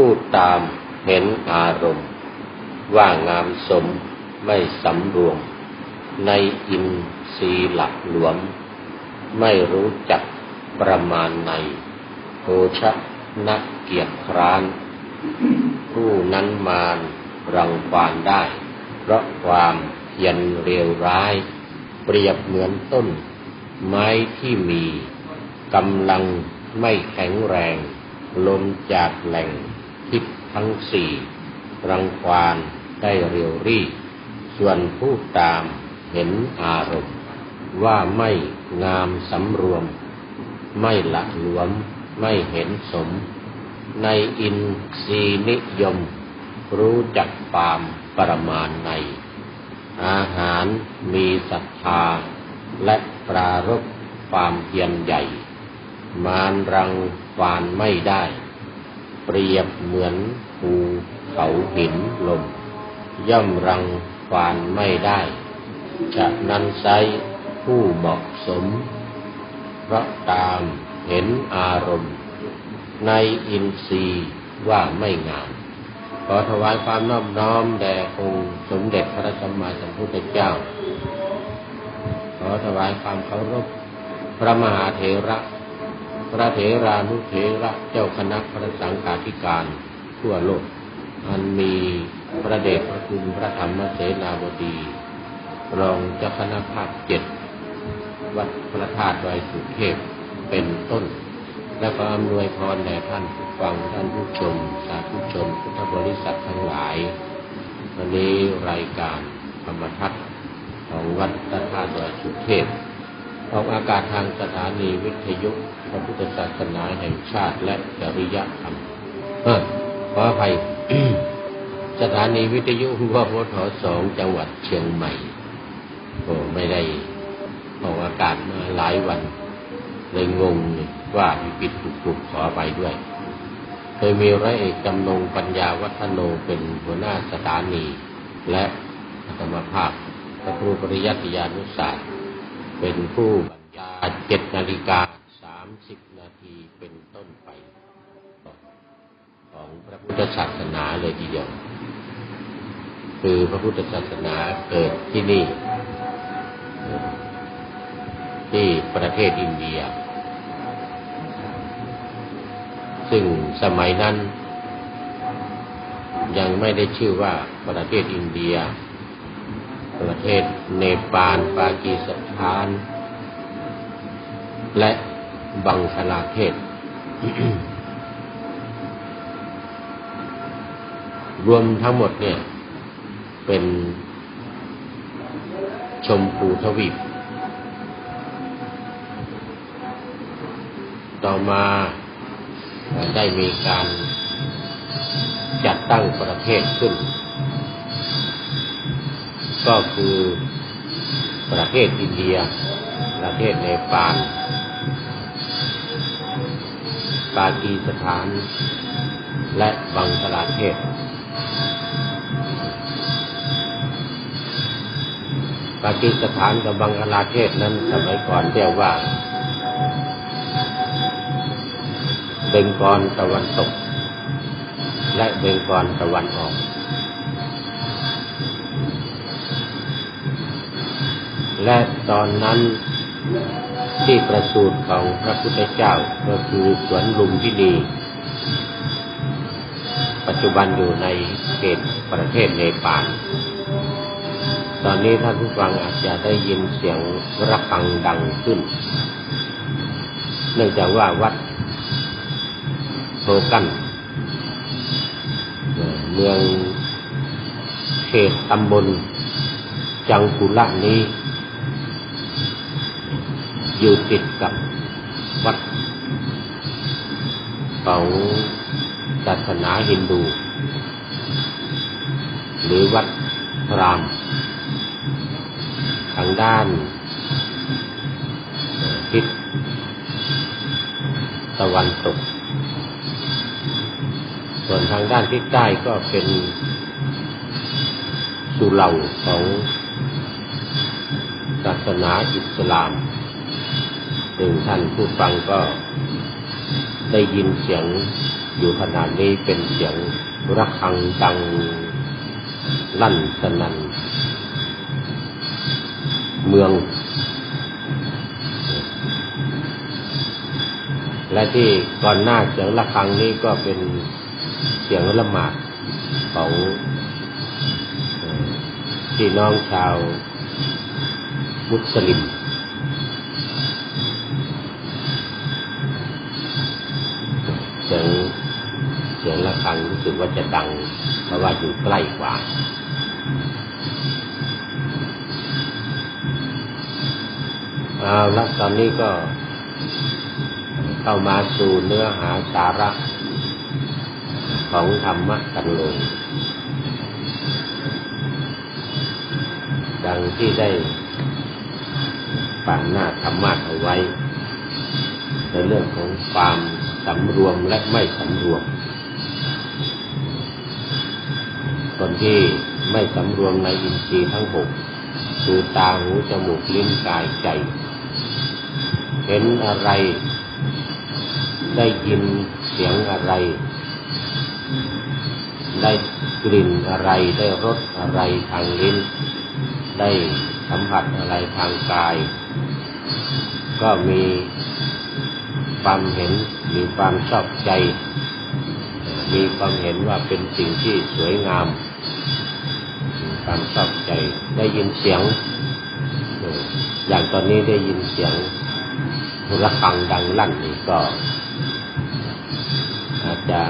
พูดตามเห็นอารมณ์ ว่างามสมไม่สำรวม ในอินทรีย์หลักหลวม ไม่รู้จักประมาณในโภชะนักเกียรติคร้าน ผู้นั้นมารรังควานได้ เพราะความเพียรเร็วร้าย เปรียบเหมือนต้น ไม้ที่มีกำลังไม่แข็งแรงลนจากแหล่ง ทิศทั้งสี่รังควานได้เร็วรีส่วนผู้ตามเห็นอารมณ์ ว่าไม่งามสำรวม ไม่หละหลวม ไม่เห็นสม ในอินทรีนิยม รู้จักปามประมาณใน อาหารมีศรัทธา และปรารบความเพียรใหญ่ มารรังควานไม่ได้ เปรียบเหมือนภูเขาหินลม ย่อมรังควานไม่ได้จะนั้นไซผู้เหมาะสม เพราะตามเห็นอารมณ์ ในอินทรีย์ว่าไม่งาม ขอถวายความนอบน้อมแด่องค์สมเด็จพระสัมมาสัมพุทธเจ้า ขอถวายความเคารพพระมหาเถระ พระเถรานุเถระเจ้าคณะพระสังฆาธิการทั่วโลก อันมีพระเดชพระคุณพระธรรมเสนาบดี รองเจ้าคณะภาคเจ็ดวัดพระธาตุดอยสุเทพเป็นต้น และก็อำนวยพรแด่ท่านผู้ฟังท่านผู้ชมสาธุชนพุทธบริษัททั้งหลาย วันนี้รายการธรรมทัศน์ของวัดพระธาตุดอยสุเทพ ออกอากาศทางสถานีวิทยุพระพุทธศาสนาแห่งชาติและจริยธรรมเออขออภัยสถานีวิทยุหัวพทสองจังหวัดเชียงใหม่โอ้ไม่ได้ออกอากาศมาหลายวัน เลยงงว่ามีปิดถูกๆขอไปด้วย เคยมีร้อยเอกจำนงปัญญาวัฒโนเป็นหัวหน้าสถานี และธรรมภาพพระครูปริยัติยานุศาสตร์ เป็นผู้บรรยายเจ็ดนาฬิกาสามสิบนาทีเป็นต้นไป ของพระพุทธศาสนาเลยทีเดียว คือพระพุทธศาสนาเกิดที่นี่ ที่ประเทศอินเดีย ซึ่งสมัยนั้น ยังไม่ได้ชื่อว่าประเทศอินเดีย ประเทศเนปาล ปากีสถาน และบังคลาเทศ รวมทั้งหมดเนี่ย เป็นชมพูทวีป ต่อมาได้มีการจัดตั้งประเทศขึ้น ก็คือประเทศอินเดีย ประเทศเนปาลปากีสถาน และบังคลาเทศ ปากีสถานกับบังคลาเทศนั้นสมัยก่อนเรียกว่าเบงกอลตะวันตก และเบงกอลตะวันออก และตอนนั้นที่ประสูติของพระพุทธเจ้าก็คือสวนลุมพินีปัจจุบันอยู่ในเขตประเทศเนปาล ตอนนี้ท่านผู้ฟังอาจจะได้ยินเสียงระฆังดังขึ้น เนื่องจากว่าวัดโทกันเมืองเขตตำบลจังกุละนี้ อยู่ติดกับวัดของศาสนาฮินดู หรือวัดพรามทางด้านทิศตะวันตก ส่วนทางด้านทิศใต้ก็เป็นสุเหร่าของศาสนาอิสลาม ซึ่งท่านผู้ฟังก็ได้ยินเสียงอยู่ขนาดนี้เป็นเสียงระฆังดังลั่นสนันเมือง และที่ก่อนหน้าเสียงระฆังนี้ก็เป็นเสียงละหมาดของพี่น้องชาวมุสลิมเสียงเสียงะระฆังรู้สึกว่าจะดัง เพราะว่าอยู่ใกล้กว่าเอาละตอนนี้ก็เข้ามาสู่เนื้อหาสาระของธรรมะกันเลยดังที่ได้ป่านหน้าธรรมะเอาไว้ ในเรื่องของความ สำรวมและไม่สำรวม คนที่ไม่สำรวมในอินทรีย์ทั้งหกคือตาหูจมูกลิ้นกายใจ เห็นอะไร ได้ยินเสียงอะไร ได้กลิ่นอะไร ได้รสอะไรทางลิ้น ได้สัมผัสอะไรทางกาย ก็มีความเห็น มีความชอบใจ มีความเห็นว่าเป็นสิ่งที่สวยงาม ความชอบใจ ได้ยินเสียง อย่างตอนนี้ได้ยินเสียงระฆังดังลั่นนี่ก็อาจจะ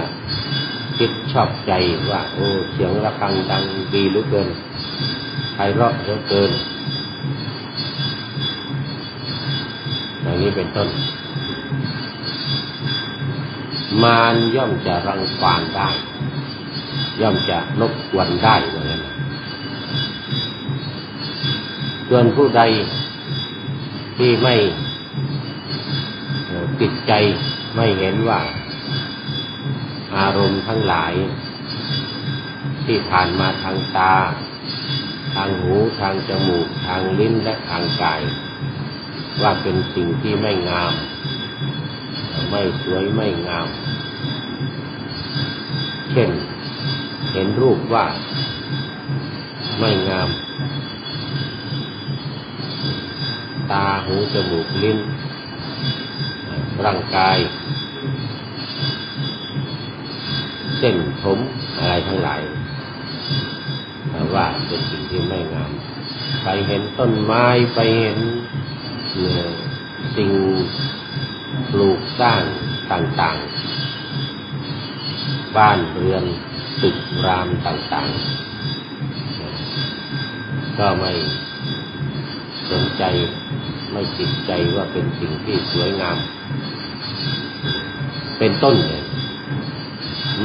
คิดชอบใจว่า โอ้เสียงระฆังดังดีเหลือเกินไพเราะเหลือเกินอย่างนี้เป็นต้น มารย่อมจะรังควานได้ ย่อมจะนกวนได้เหมือนกันส่วนผู้ใดที่ไม่ติดใจไม่เห็นว่า อารมณ์ทั้งหลาย ที่ผ่านมาทางตา ทางหูทางจมูก ทางลิ้นและทางกาย ว่าเป็นสิ่งที่ไม่งาม ไม่สวยไม่งาม เช่น เห็นรูปว่าไม่งาม ตาหูจมูกลิ้น ร่างกาย เส้นผมอะไรทั้งหลายแต่ว่าเป็นสิ่งที่ไม่งาม ไปเห็นต้นไม้ไปเห็นสิ่งปลูกสร้างต่าง ๆ บ้านเรือนตึกรามต่างๆ ก็ไม่สนใจไม่ติดใจว่าเป็นสิ่งที่สวยงาม เป็นต้นเลย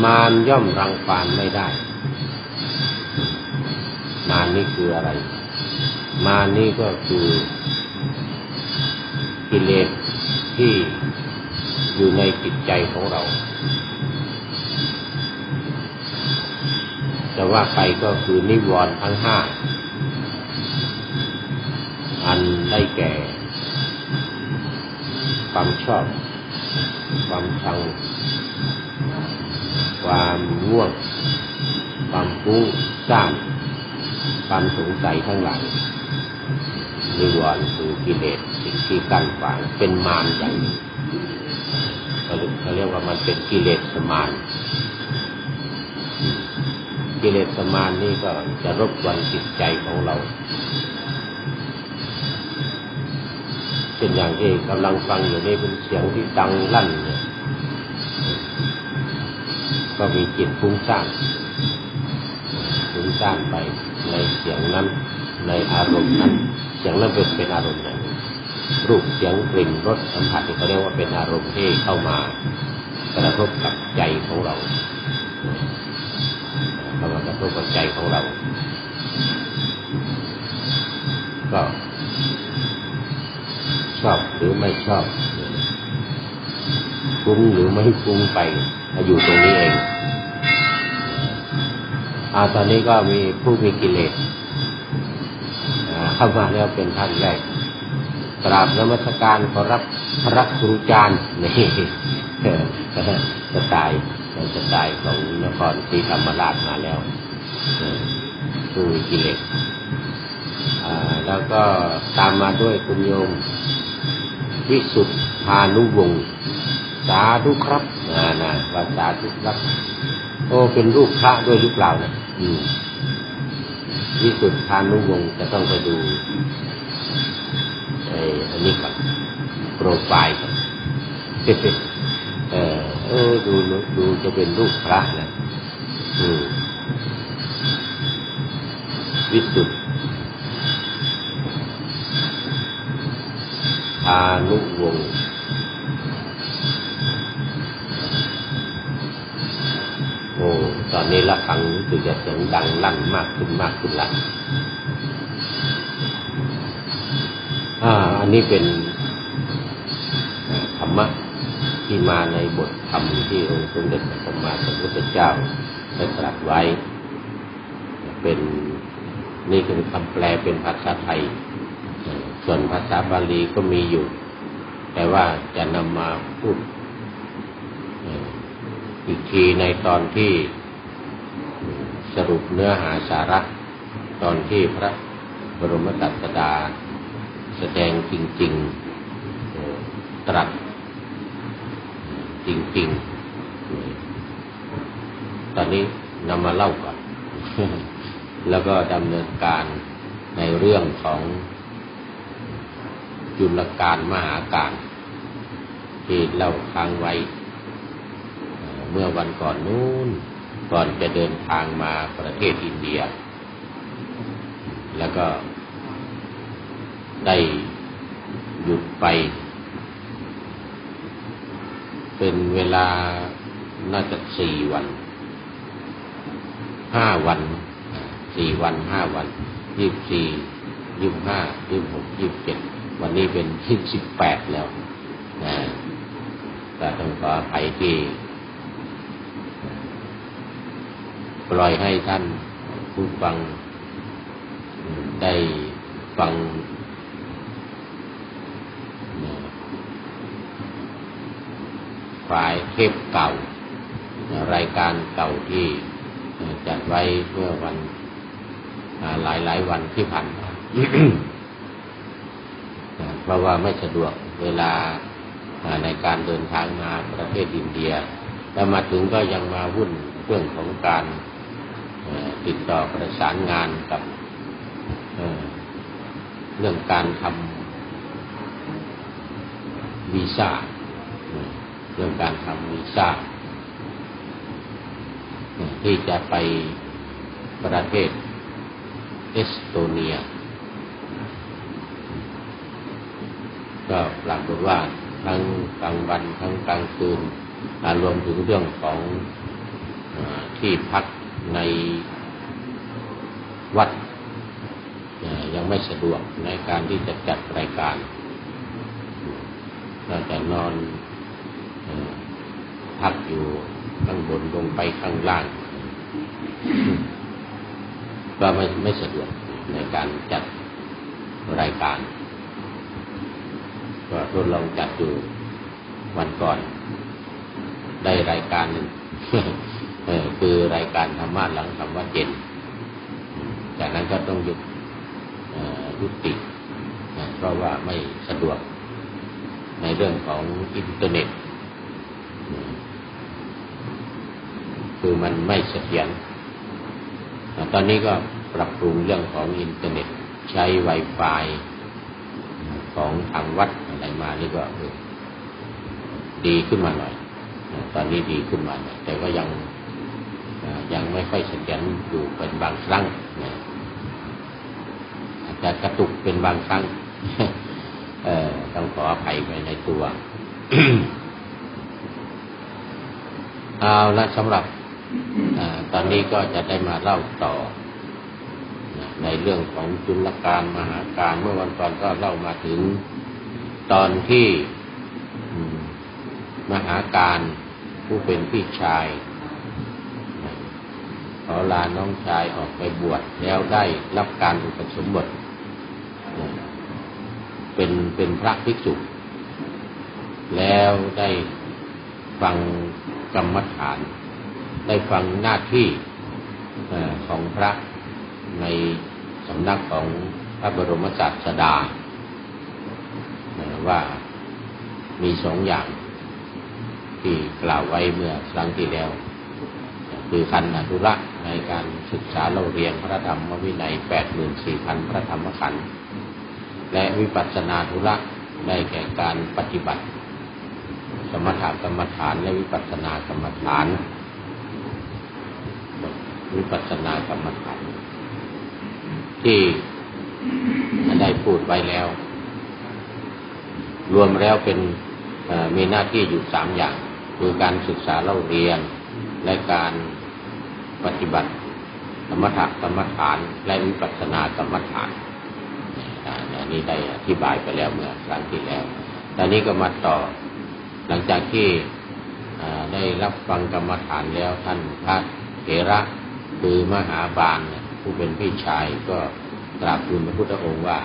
มารย่อมรังควานไม่ได้ มารนี่คืออะไร มารนี่ก็คือกิเลสที่อยู่ในจิตใจของเรา จะว่าไปก็คือนิวรณ์ทั้งห้าอันได้แก่ ความชอบ ความชัง ความง่วง ความฟุ้งซ่านความสงสัยทั้งหลายนิวรณ์คือกิเลสสิ่งที่กั้นขวางเป็นมารอย่างหนึ่งเขาเรียกว่ามันเป็นกิเลสมาน กิเลสมานนี่ก็จะรบกวนจิตใจของเราเช่นอย่างที่กำลังฟังอยู่นี่เป็นเสียงที่ดังลั่นเนี่ยก็มีจิตฟุ้งซ่านฟุ้งซ่านไปในเสียงนั้น ในอารมณ์นั้น เสียงนั้นเป็นเป็นอารมณ์ไหนรูปเสียงกลิ่นรสสัมผัสที่เขาเรียกว่าเป็นอารมณ์ที่เข้ามากระทบกับใจของเรา เข้ามากระทบกับใจของเรา ก็ชอบหรือไม่ชอบฟุ้งหรือไม่ฟุ้งไปอยู่ตรงนี้เองอาตอนนี้ก็มีผู้มีกิเลสเข้ามาแล้วเป็นท่านแรกกราบนมัสการขอรับพระครูจารย์นี่จะตายเราจะได้ของนครศรีธรรมราชมาแล้ว สู้กิเลสแล้วก็ตามมาด้วยคุณโยมวิสุทธานุวงศ์สาธุครับนะนะว่าสาธุครับ โอ้เป็นรูปพระด้วยหรือเปล่านะอืมวิสุทธานุวงศ์จะต้องไปดูไอ้อันนี้ก่อนโปรไฟล์ก่อนเออเออดูดูจะเป็นรูปพระนะอืม วิสุทธานุวงศ์โอ้ตอนนี้ละครังรู้สึกจะเสียงดังลั่นมากขึ้นมากขึ้นละอ่า อันนี้เป็นธรรมะที่มาในบทธรรมที่องค์สมเด็จพระสัมมาสัมพุทธเจ้าได้ตรัสไว้ เป็น นี่คือคำแปลเป็นภาษาไทย ส่วนภาษาบาลีก็มีอยู่ แต่ว่าจะนำมาพูดอีกทีในตอนที่สรุปเนื้อหาสาระ ตอนที่พระบรมศาสดา แสดงจริง ๆ ตรัสจริง ๆ ตอนนี้นำมาเล่าก่อน แล้วก็ดำเนินการในเรื่องของจุลการมหาการที่เล่าค้างไว้ เมื่อวันก่อนนู้นก่อนจะเดินทางมาประเทศอินเดีย แล้วก็ได้หยุดไป เป็นเวลาน่าจะสี่วัน ห้าวัน สี่วันห้าวันยี่สิบสี่ยี่สิบห้ายี่สิบหกยี่สิบเจ็ดวันนี้เป็นที่สิบแปดแล้วนะก็ต้องขออภัยที่ปล่อยให้ท่านผู้ฟังได้ฟังฝ่ายเทปเก่า รายการเก่าที่จัดไว้เมื่อวัน หลายหลายวันที่ผ่านมาเพราะว่าไม่สะดวกเวลาในการเดินทางมาประเทศอินเดีย แล้วมาถึงก็ยังมาวุ่นเรื่องของการติดต่อประสานงานกับเรื่องการทำวีซ่าเรื่องการทำวีซ่าที่จะไปประเทศ เอสโตเนีย ก็ปรากฏว่าทั้งกลางวันทั้งกลางคืนรวมถึงเรื่องของอที่พักในวัดยังไม่สะดวกในการที่จะจัดรายการ เราจะนอนพักอยู่ข้างบนลงไปข้างล่าง ก็ไม่ไม่สะดวกในการจัดรายการก็ทดลองจัดอยู่วันก่อน ได้รายการหนึ่งคือรายการธรรมะหลังธรรมะเจนจากนั้นก็ต้องหยุดยุติเพราะว่าไม่สะดวกในเรื่องของอินเทอร์เน็ต คือมันไม่เสถียร ตอนนี้ก็ปรับปรุงเรื่องของอินเทอร์เน็ตใช้ Wi-Fi ของทางวัดอะไรมานี่ก็ดีขึ้นมาหน่อย ตอนนี้ดีขึ้นมาหน่อยแต่ก็ยังยังไม่ค่อยเสถียรอยู่เป็นบางครั้งอาจจะกระตุกเป็นบางครั้งต้องขออภัยไปในตัวเอาละสำหรับ ตอนนี้ก็จะได้มาเล่าต่อ ในเรื่องของจุลการมหาการเมื่อวันก่อนก็เล่ามาถึง ตอนที่มหาการผู้เป็นพี่ชายขอลาน้องชายออกไปบวชแล้วได้รับการอุปสมบทเป็นเป็นพระภิกษุ แล้วได้ฟังกรรมฐาน ได้ฟังหน้าที่ของพระในสำนักของพระบรมศาสดาว่ามีสองอย่างที่กล่าวไว้เมื่อครั้งที่แล้ว คือคันอนุรักษ์ในการศึกษาเราเรียนพระธรรมวินัยแปดหมื่นสี่พันพระธรรมขันธ์และวิปัสสนาธุระได้แก่การปฏิบัติ สมถกรรมฐานและวิปัสสนากรรมฐาน วิปัสสนากรรมฐานที่ได้พูดไว้แล้ว รวมแล้วเป็นมีหน้าที่อยู่สามอย่าง คือการศึกษาเล่าเรียน และการปฏิบัติสมถกรรมฐานและวิปัสสนากรรมฐานอันนี้ได้อธิบายไปแล้วเมื่อครั้งที่แล้วตอนนี้ก็มาต่อ หลังจากที่ได้รับฟังกรรมฐานแล้วท่านพระเถระ คือมหาบาลผู้เป็นพี่ชายก็กราบทูลพระพุทธองค์ว่า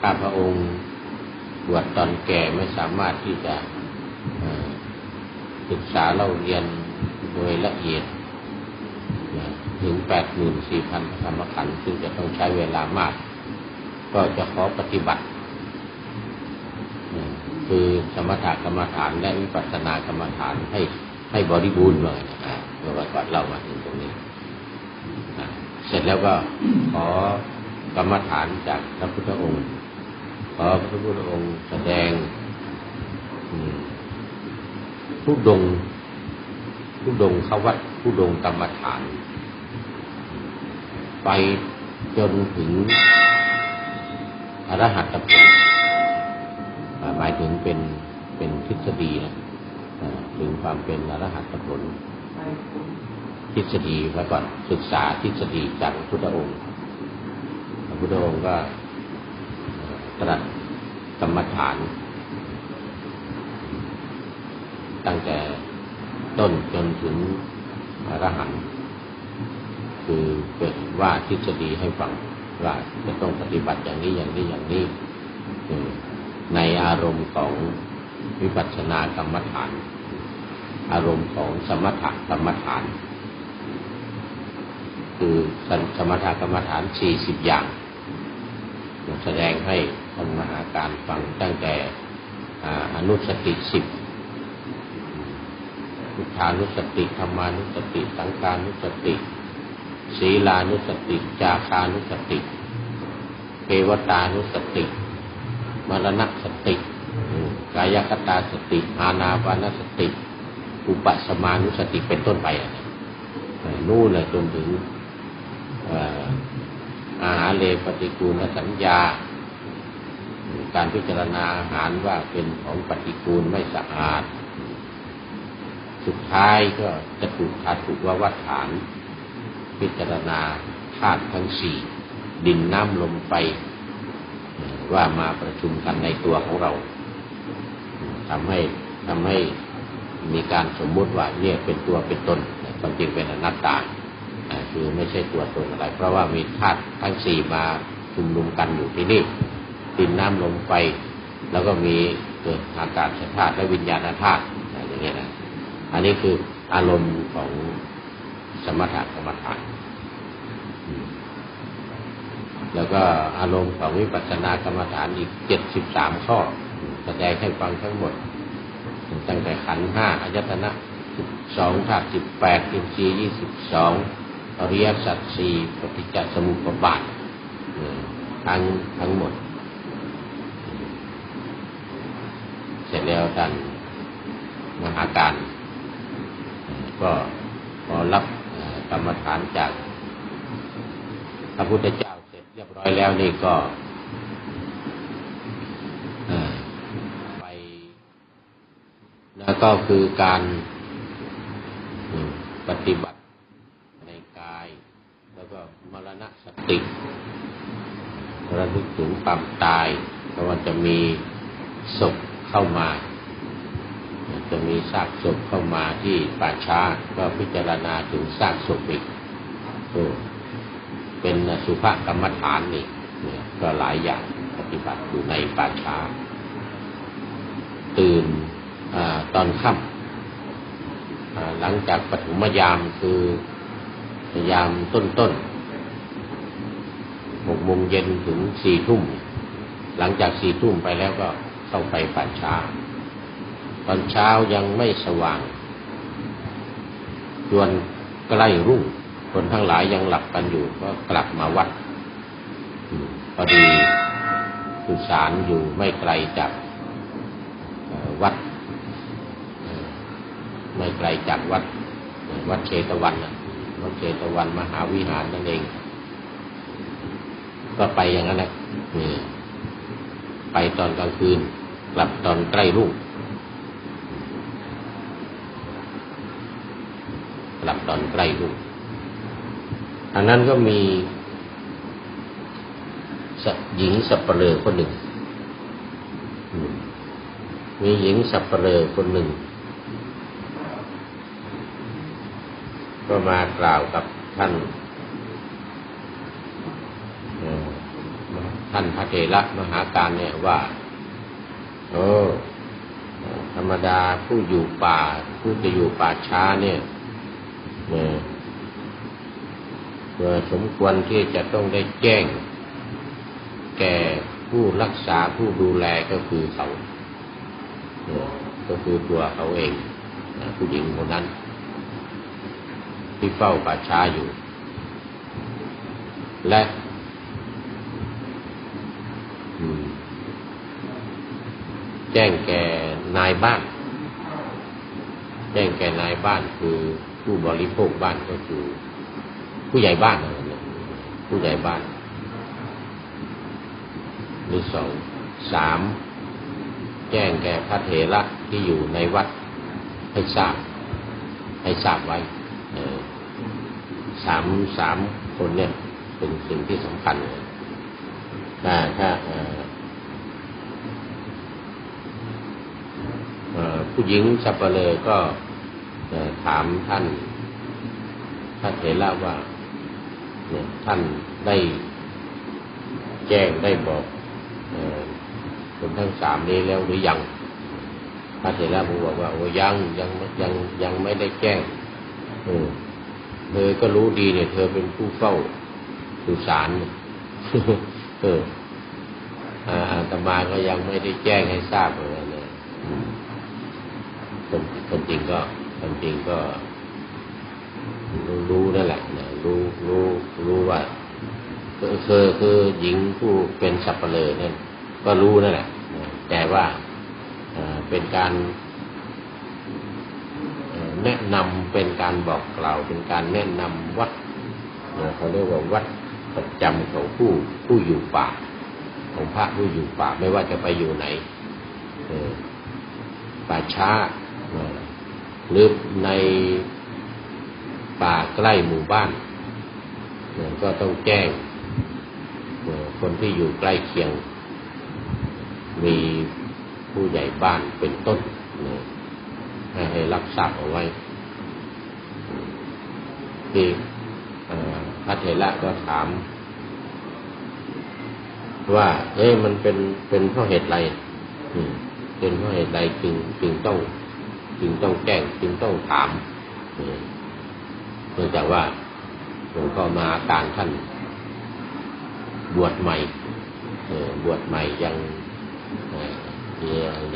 ข้าพระองค์บวชตอนแก่ไม่สามารถที่จะศึกษาเล่าเรียนโดยละเอียดถึงแปดหมื่นสี่พันธรรมขันธ์ซึ่งจะต้องใช้เวลามาก ก็จะขอปฏิบัติ คือสมถกรรมฐานและวิปัสสนากรรมฐานให้ให้บริบูรณ์เลยนะ เมื่อวันก่อนเรามาถึงตรงนี้ เสร็จแล้วก็ขอกรรมฐานจากพระพุทธองค์ ขอพระพุทธองค์แสดงผู้ดงผู้ดงเขาวัดผู้ดงกรรมฐาน ไปจนถึงอรหัตผลหมายถึงเป็นเป็นทฤษฎีนะถึงความเป็นอรหัตผล ทฤษฎีแล้วก่อนศึกษาทฤษฎีจากพระพุทธองค์พระพุทธองค์ก็ตรัสกรรมฐาน ตั้งแต่ต้นจนถึงอรหันต์คือเป็นว่าทฤษฎีให้ฟังว่าจะต้องปฏิบัติอย่างนี้อย่างนี้อย่างนี้ในอารมณ์ของวิปัสสนากรรมฐาน อารมณ์ของสมถกรรมฐาน คือสมถกรรมฐานสี่สิบอย่างแสดงให้ท่านมหาการฟังตั้งแต่อนุสติสิบพุทธานุสติธรรมานุสติ สังการนุสติ ศีลานุสติ จาคานุสติเทวตานุสติ มรณสติ กายคตาสติ อานาปานสติ อุปสมานุสติเป็นต้นไปนู่นเลยจนถึงอาหารเลปฏิกูลสัญญา การพิจารณาอาหารว่าเป็นของปฏิกูลไม่สะอาด สุดท้ายก็จะถูกขาดถูกว่าวัฏฐาน พิจารณาธาตุทั้งสี่ ดินน้ำลมไฟว่ามาประชุมกันในตัวของเราทำให้ทำให้ มีการสมมุติว่าเนี่ยเป็นตัวเป็นตนความจริงเป็นอนัตตาคือไม่ใช่ตัวตนอะไร เพราะว่ามีธาตุทั้งสี่มาชุมนุมกันอยู่ที่นี่ดินน้ำลมไฟ แล้วก็มีเกิดอากาศธาตุและวิญญาณธาตุอย่างเงี้ยนะอันนี้คืออารมณ์ของสมถะกรรมฐานแล้วก็อารมณ์ของวิปัสสนากรรมฐานอีกเจ็ดสิบสามข้อแสดงให้ฟังทั้งหมด ตั้งแต่ขันห้าอายตนะสิบสองธาตุสิบแปดอินทรีย์ยี่สิบสองอริยสัจสี่ปฏิจจสมุปบาททั้งทั้งหมด เสร็จแล้วท่านมหาการ ก็พอรับกรรมฐานจากพระพุทธเจ้าเสร็จเรียบร้อยแล้วนี่ก็ไปแล้ว ก็คือการปฏิบัติในกาย แล้วก็มรณะสติระลึกถึงความตายเพราะว่าจะมีศพเข้ามา จะมีซากศพเข้ามาที่ป่าช้าก็พิจารณาถึงซากศพอีกเป็นสุภกรรมฐานนี่ก็หลายอย่างปฏิบัติอยู่ในป่าช้าตื่น ตอนค่อ่าหลังจากปฐมยามคือยามต้นต้นหกโมงเย็นถึงสี่ทุ่ม หลังจากสี่ทุ่มไปแล้วก็เข้าไปป่าช้า ตอนเช้ายังไม่สว่างจวนใกล้รุ่ง คนทั้งหลายยังหลับกันอยู่ ก็กลับมาวัดพอดีสุสานอยู่ไม่ไกลจากวัด ไม่ไกลจากวัด วัดเชตวันนะวัดเชตวันมหาวิหารนั่นเอง ก็ไปอย่างนั้นแหละไปตอนกลางคืน กลับตอนใกล้รุ่งกลับตอนใกล้รุ่งอันนั้นก็มีหญิงสับเปลือคนหนึ่งมมีหญิงสับเปลือคนหนึ่ง ก็มากล่าวกับท่านท่านพระเถระมหาการเนี่ยว่า โอ้ธรรมดาผู้อยู่ป่า ผู้จะอยู่ป่าช้าเนี่ยเอ่อเอ่อสมควรที่จะต้องได้แจ้ง แก่ผู้รักษาผู้ดูแลก็คือเขาเอ่อก็คือตัวเขาเองผู้หญิงคนนั้น ที่เฝ้าป่าช้าอยู่ และ แจ้งแก่นายบ้าน แจ้งแก่นายบ้านคือผู้บริโภคบ้านก็คือ ผู้ใหญ่บ้านนั่นแหละผู้ใหญ่บ้านหรือสองสามแจ้งแก่พระเถระที่อยู่ในวัดให้ทราบให้ทราบไว้เออ สามสามคนเนี่ย เป็นสิ่งที่สำคัญถ้าถ้าผู้หญิงสับเปลอก็ถามท่านท่านเถระว่าเนี่ยท่านได้แจ้งได้บอกอคนทั้งสามนี้แล้วหรือยังพระเถระบอกว่าโอ้ยังยังยังยังไม่ได้แจ้ง เธอก็รู้ดีเนี่ย เธอเป็นผู้เฝ้าสุสานเอออาตมาก็ยังไม่ได้แจ้งให้ทราบเลยนะคนคนจริงก็คนจริงก็ รู้รู้นั่นแหละนะรู้รู้รู้ว่าคือคือคือหญิงผู้เป็นสับเปลือเนี่ยก็รู้นั่นแหละแต่ว่าเป็นการ แนะนำเป็นการบอกกล่าวเป็นการแนะนำวัดเอ่อเขาเรียกว่าวัดประจำของผู้ผู้อยู่ป่า ของพระผู้อยู่ป่าไม่ว่าจะไปอยู่ไหนป่าช้าหรือในป่าใกล้หมู่บ้านก็ต้องแจ้งคนที่อยู่ใกล้เคียง มีผู้ใหญ่บ้านเป็นต้นนี่ย ให้ให้รับทราบเอาไว้ที่เอ่อพระเถระก็ถาม ว่า เอ๊ะมันเป็นเป็นเพราะเหตุไรเป็นเพราะเหตุไรจึงจึงต้อง จึงต้องแจ้งจึงต้องถามเนื่องจากว่าหลวงพ่อมาการท่าน บวชใหม่บวชใหม่ยัง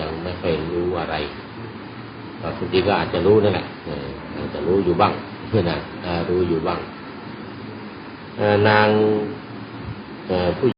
ยังไม่เคยรู้อะไร บางทีก็อาจจะรู้นั่นแหละอาจจะรู้อยู่บ้างเพื่อน่ารู้อยู่บ้างนางผู้